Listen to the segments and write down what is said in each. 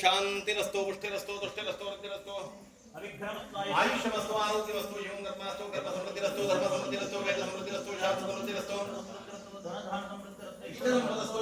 शांतिरस्तो पुष्टिरस्तो तुष्टिरस्तो वृद्धिरस्तो आयुष्यमस्तु आरोग्यमस्तु एवं कर्मास्तु कर्म समृद्धिरस्तु धर्म समृद्धिरस्तु वेद समृद्धिरस्तु शास्त्र समृद्धिरस्तु इष्टसम्पदस्तु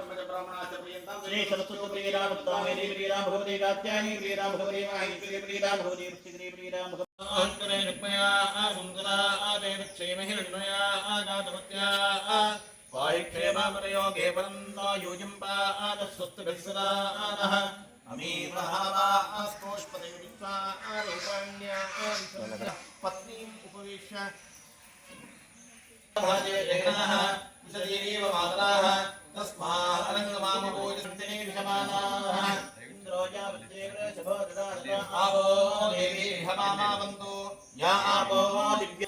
श्री सरस्वती प्रिय राम स्वामी प्रिय राम भगवती कात्यायनी प्रिय राम भगवती माही प्रिय प्रिय राम भगवती श्री प्रिय राम भगवती निपया आ सुंदरा आ देव क्षेमहि निर्णया आ गातवत्या आ वायुक्षेमापरयोगे परन्तो योजम्पा आदस्वस्तभिसरा आदः अमीमहावा आस्पोष्पदयुक्ता आरूपाण्या पत्नीम् उपविश्य भाजे जगनः विशदीरेव मातराः तस्मारङ्गमामपूजन्तिने विषमानाः इन्द्रोजावत्येव शभो ददाति आवो देवी हमामावन्तु या आपो दिव्य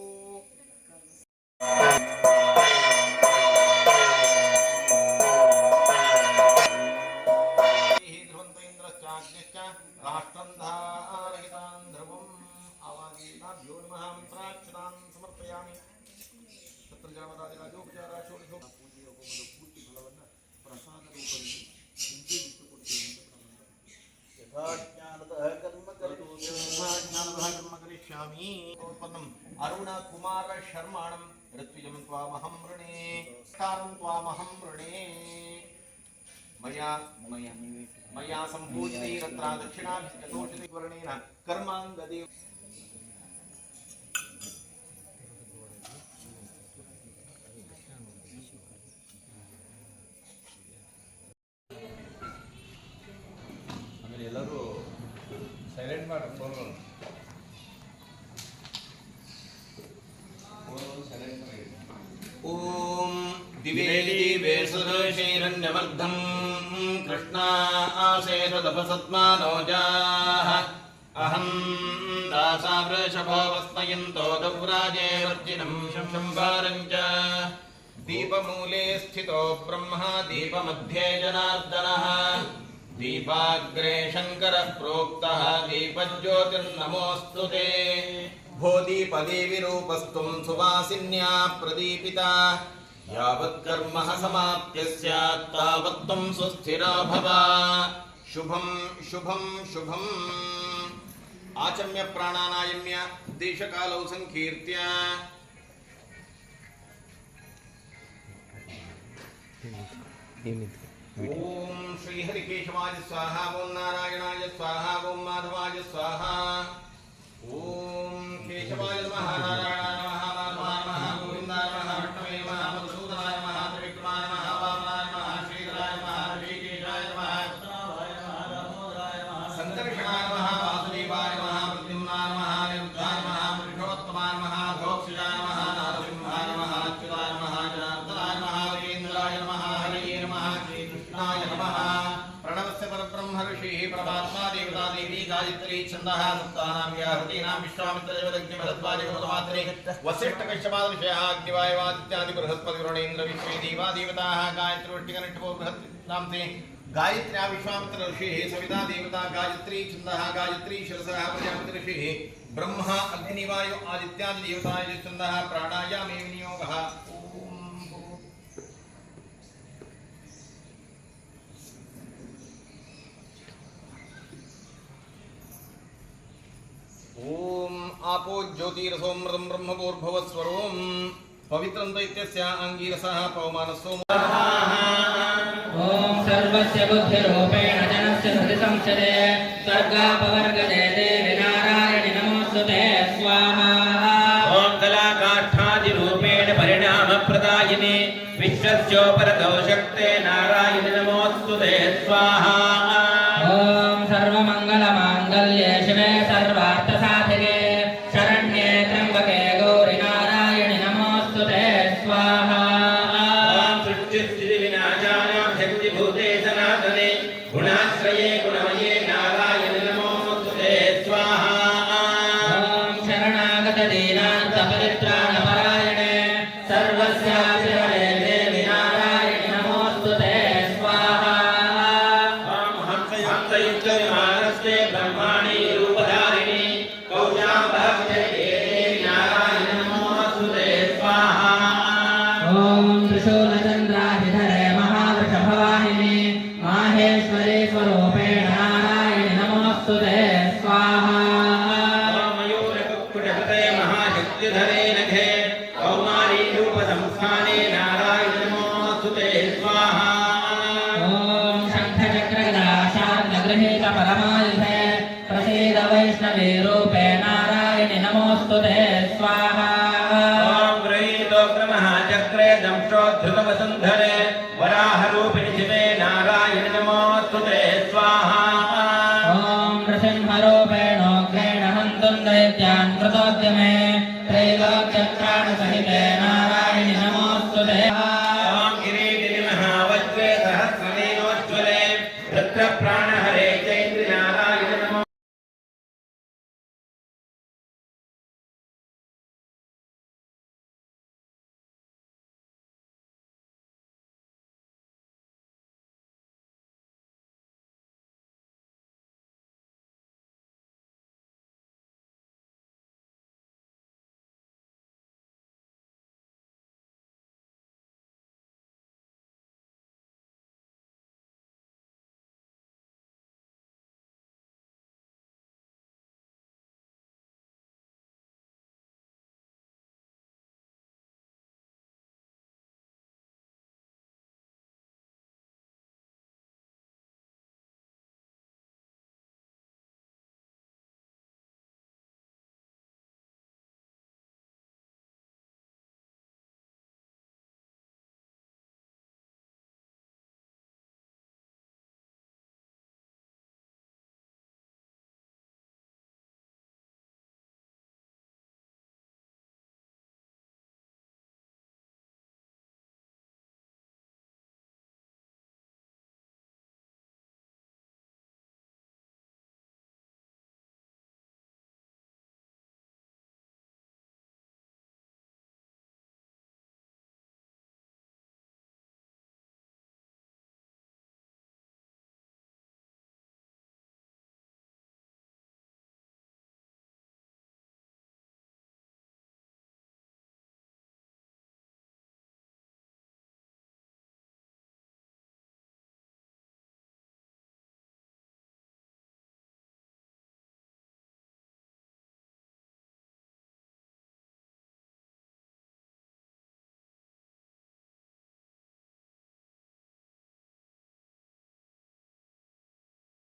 मया मया सम्पूजितैरत्रा दक्षिणाभिवर्णेन कर्माङ्गदेव शभो वस्मयन्तो दीपमूले स्थितो ब्रह्म दीपमध्ये जनार्दनः दीपाग्रे शङ्करः प्रोक्तः दीपज्योतिर्नमोऽस्तु ते भूदीपदेविरूपस्त्वम् सुवासिन्या प्रदीपिता यावत्कर्मः समाप्त्य स्यात् तावत्त्वम् सुस्थिरा भव शुभम् शुभम् शुभम् आचम्य प्राणानायम्य देश काल सङ्कीर्त्य ओम श्री हरि श्रीहरिकेशवाय स्वाहा ओम नारायणाय स्वाहा ओम माधवाय स्वाहा ओम केशवाय महानारायण परमात्मा देवता देवी गायत्री छंदः सप्तानां या हृदीनां विश्वामित्रजवदग्निभरद्वादिभूतमात्रे वसिष्ठकश्यपादविषयाग्निवायवादित्यादि बृहस्पतिगुरुणेन्द्र विश्वे देवा देवताः गायत्रीवृष्टिकनिष्ठो बृहत् नाम्ते गायत्र्या विश्वामित्र ऋषिः सविता देवता गायत्री छन्दः गायत्री शिरसः प्रजापति ऋषिः ब्रह्मा अग्निवायु आदित्यादि देवताय छन्दः प्राणायामे विनियोगः आपो ज्योतिरसोमृतं ब्रह्मपूर्भवस्वरूं पवित्रं दैत्यस्य अङ्गीरसः पौमानसोमः ॐ सर्वस्य बुद्धिरूपेण जनस्य हृदि संसदे स्वर्गापवर्गदे देवि नारायणि नमोऽस्तुते स्वाहा ॐ कलाकाष्ठादिरूपेण परिणामप्रदायिनि विश्वस्योपरतो शक्ते नारायणि नमोऽस्तुते स्वाहा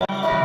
you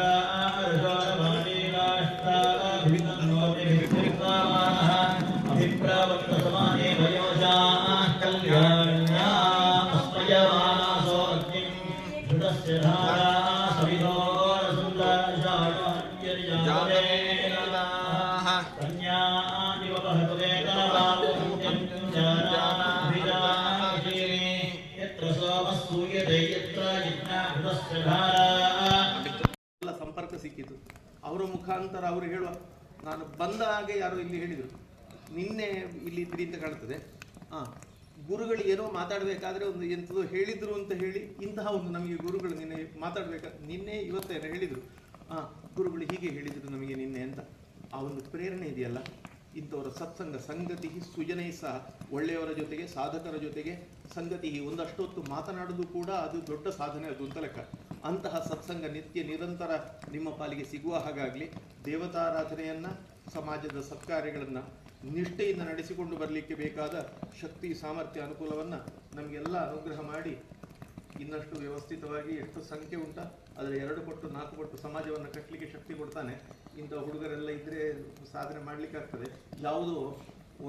ಸಂಪರ್ಕ ಸಿಕ್ಕಿತು ಅವರ ಮುಖಾಂತರ ಅವರು ಹೇಳುವ ನಾನು ಬಂದ ಹಾಗೆ ಯಾರು ಇಲ್ಲಿ ಹೇಳಿದರು ನಿನ್ನೆ ಇಲ್ಲಿ ಅಂತ ಕಾಣ್ತದೆ ಹಾ ಗುರುಗಳು ಏನೋ ಮಾತಾಡಬೇಕಾದ್ರೆ ಒಂದು ಎಂಥದ್ದು ಹೇಳಿದ್ರು ಅಂತ ಹೇಳಿ ಇಂತಹ ಒಂದು ನಮಗೆ ಗುರುಗಳು ನಿನ್ನೆ ಮಾತಾಡಬೇಕಾದ್ರೆ ನಿನ್ನೆ ಇವತ್ತೇನೋ ಹೇಳಿದರು ಹಾ ಗುರುಗಳು ಹೀಗೆ ಹೇಳಿದರು ನಮಗೆ ನಿನ್ನೆ ಅಂತ ಆ ಒಂದು ಪ್ರೇರಣೆ ಇದೆಯಲ್ಲ ಇಂಥವರ ಸತ್ಸಂಗ ಸಂಗತಿ ಸುಜನೈ ಸಹ ಒಳ್ಳೆಯವರ ಜೊತೆಗೆ ಸಾಧಕರ ಜೊತೆಗೆ ಸಂಗತಿ ಒಂದಷ್ಟೊತ್ತು ಮಾತನಾಡೋದು ಕೂಡ ಅದು ದೊಡ್ಡ ಸಾಧನೆ ಅದು ಅಂತ ಲೆಕ್ಕ ಅಂತಹ ಸತ್ಸಂಗ ನಿತ್ಯ ನಿರಂತರ ನಿಮ್ಮ ಪಾಲಿಗೆ ಸಿಗುವ ಹಾಗಾಗಲಿ ದೇವತಾರಾಧನೆಯನ್ನು ಸಮಾಜದ ಸತ್ಕಾರ್ಯಗಳನ್ನು ನಿಷ್ಠೆಯಿಂದ ನಡೆಸಿಕೊಂಡು ಬರಲಿಕ್ಕೆ ಬೇಕಾದ ಶಕ್ತಿ ಸಾಮರ್ಥ್ಯ ಅನುಕೂಲವನ್ನು ನಮಗೆಲ್ಲ ಅನುಗ್ರಹ ಮಾಡಿ ಇನ್ನಷ್ಟು ವ್ಯವಸ್ಥಿತವಾಗಿ ಎಷ್ಟು ಸಂಖ್ಯೆ ಉಂಟಾ ಆದರೆ ಎರಡು ಪಟ್ಟು ನಾಲ್ಕು ಪಟ್ಟು ಸಮಾಜವನ್ನು ಕಟ್ಟಲಿಕ್ಕೆ ಶಕ್ತಿ ಕೊಡ್ತಾನೆ ಇಂಥ ಹುಡುಗರೆಲ್ಲ ಇದ್ದರೆ ಸಾಧನೆ ಮಾಡಲಿಕ್ಕಾಗ್ತದೆ ಯಾವುದು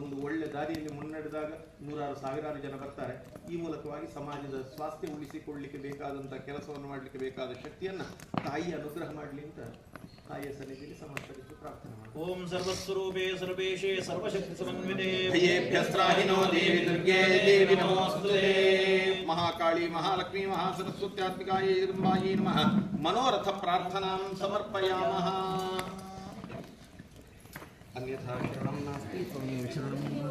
ಒಂದು ಒಳ್ಳೆ ದಾರಿಯಲ್ಲಿ ಮುನ್ನಡೆದಾಗ ನೂರಾರು ಸಾವಿರಾರು ಜನ ಬರ್ತಾರೆ ಈ ಮೂಲಕವಾಗಿ ಸಮಾಜದ ಸ್ವಾಸ್ಥ್ಯ ಉಳಿಸಿಕೊಳ್ಳಲಿಕ್ಕೆ ಬೇಕಾದಂಥ ಕೆಲಸವನ್ನು ಮಾಡಲಿಕ್ಕೆ ಬೇಕಾದ ಶಕ್ತಿಯನ್ನ ತಾಯಿ ಅನುಗ್ರಹ ಮಾಡಲಿ ಅಂತ ತಾಯಿಯ ಸನ್ನಿಧಿಯಲ್ಲಿ ಸಮರ್ಪಿಸಿ ಪ್ರಾರ್ಥನೆ ಮಾಡಿ ಓಂ ಸರ್ವಸ್ವರೂಪೇ ಸರ್ವೇಶೇ ಸರ್ವಶಕ್ತಿ ಸಮನ್ವಿತೆ ಮಹಾಕಾಳಿ ಮಹಾಲಕ್ಷ್ಮಿ ಮಹಾಸರಸ್ವತ್ಯಾತ್ಮಿಕಾಯ ನಮಃ ಮನೋರಥ ಪ್ರಾರ್ಥನಾ ಸಮರ್ಪಯಾಮಹ अन्यथा शरणं नास्ति त्वमेव शरणं